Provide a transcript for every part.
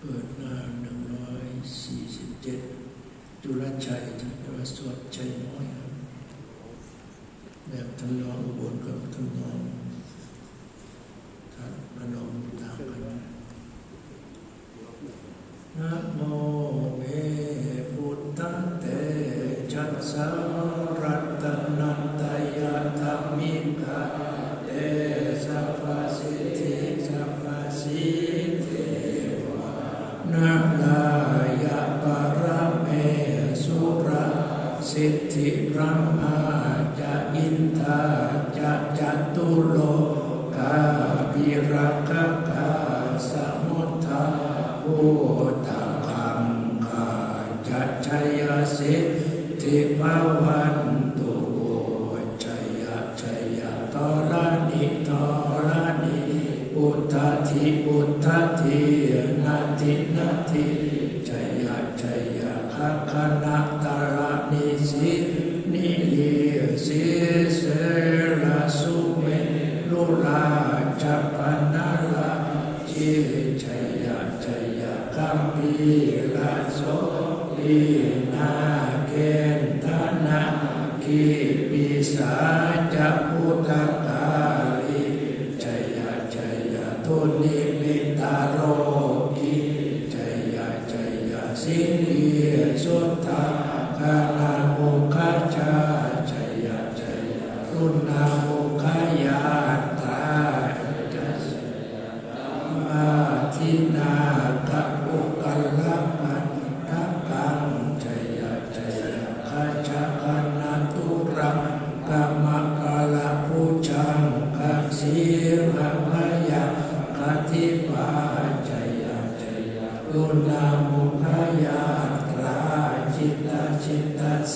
เปิดหน้าหนึ่งร้อยสี่สิบเจ็ดจุลชัยจันทรสวดชัยน้อยครับแบบทำนองบลกับทำนองท่านพนมตามกันนะโมเมพุทธเตจัสสะ นาลายะปะระเมสุระสิทธิพระมาจะอินทาจะจัตุโลกาภิรักกาสมุทาภูตคังคาจะชัยสิทธิภาวันตุชัยชัยตรณิตรณิพุทธทิพุทธทิ นาทินาทิชัยชัยคัคนะตาระนิสินิลิสิเสรสุเมลุลาจัปนาลาจิชัยชัยคัมปีลาโสลีนาเกณฑนาคีปิสาจะพุทธกาลีชัยชัยทุนิมิตาโร สุทธาคานามุขจาชัยชัยรุณาโมุขยาตาจัสมาทินาคอุกัลลมันทักกังจยจยขจคันนาตุรังกามะกาลาปุจังกสี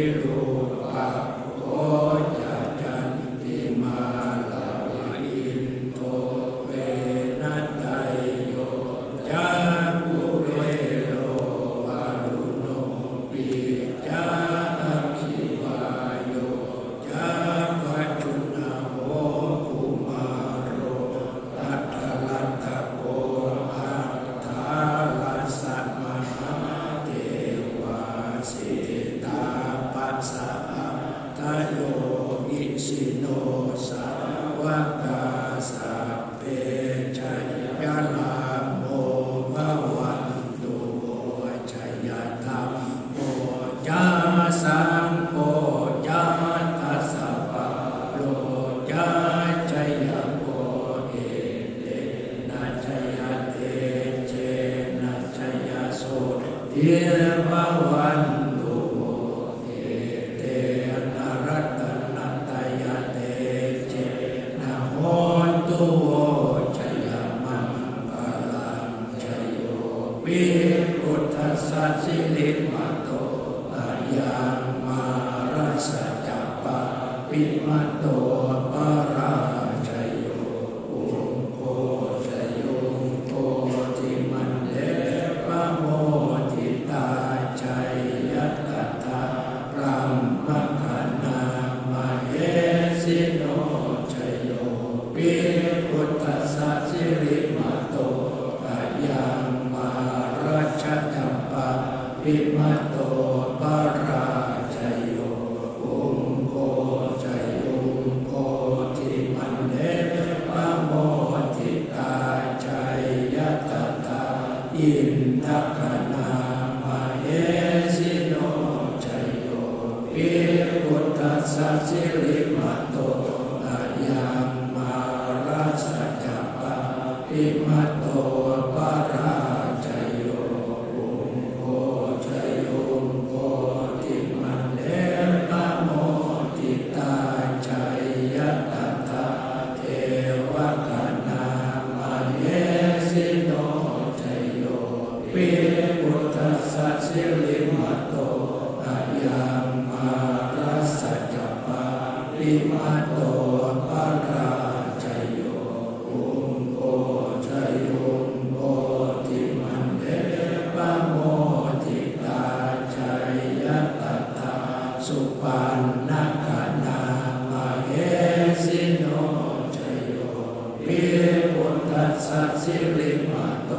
วิรูปะ สาวกาสัพเพชัยยะลาโมภวันตุโมชัยธรรมโมจาสังโฆจาตัสสะปะโลจาชัยโกเอเตนะชัยเตเจนะชัยโสเทววัน ปิพุทธัสสะสิริมาโตอายังมารัสจัปปะปิมาโต ภิมัตโตปาราจโยอุงโกจโยโกติมันเดปะโมติตาใจยะตตาอินทกนามาเยสิโนจโยปิพุทธัสสิริมัตโตอายังมาราชกัปปิมัต ติมาโตภะคะจโยุมโกโยโกติมันเตปะโมติตาจยตัตตาสุปันนักนามาเกสิโนโยวิปุตตัสสิริมาโต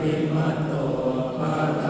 ปิมัตโตภะระ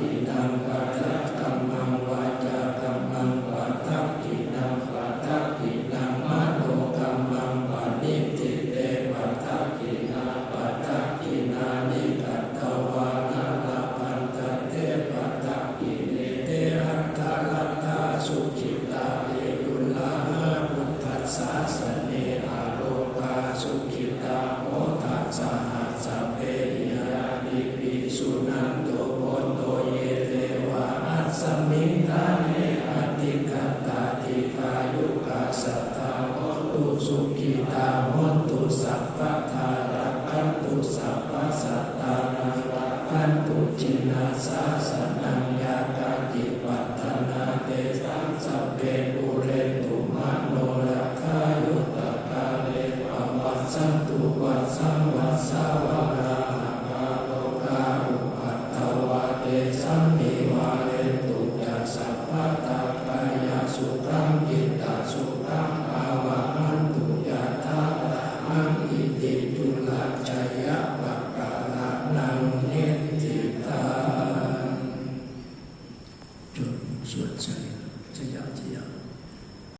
You know. ติตามุตุสัพพะทารักันตุสัพพะสัตตานารักันตุจินาสาสนัง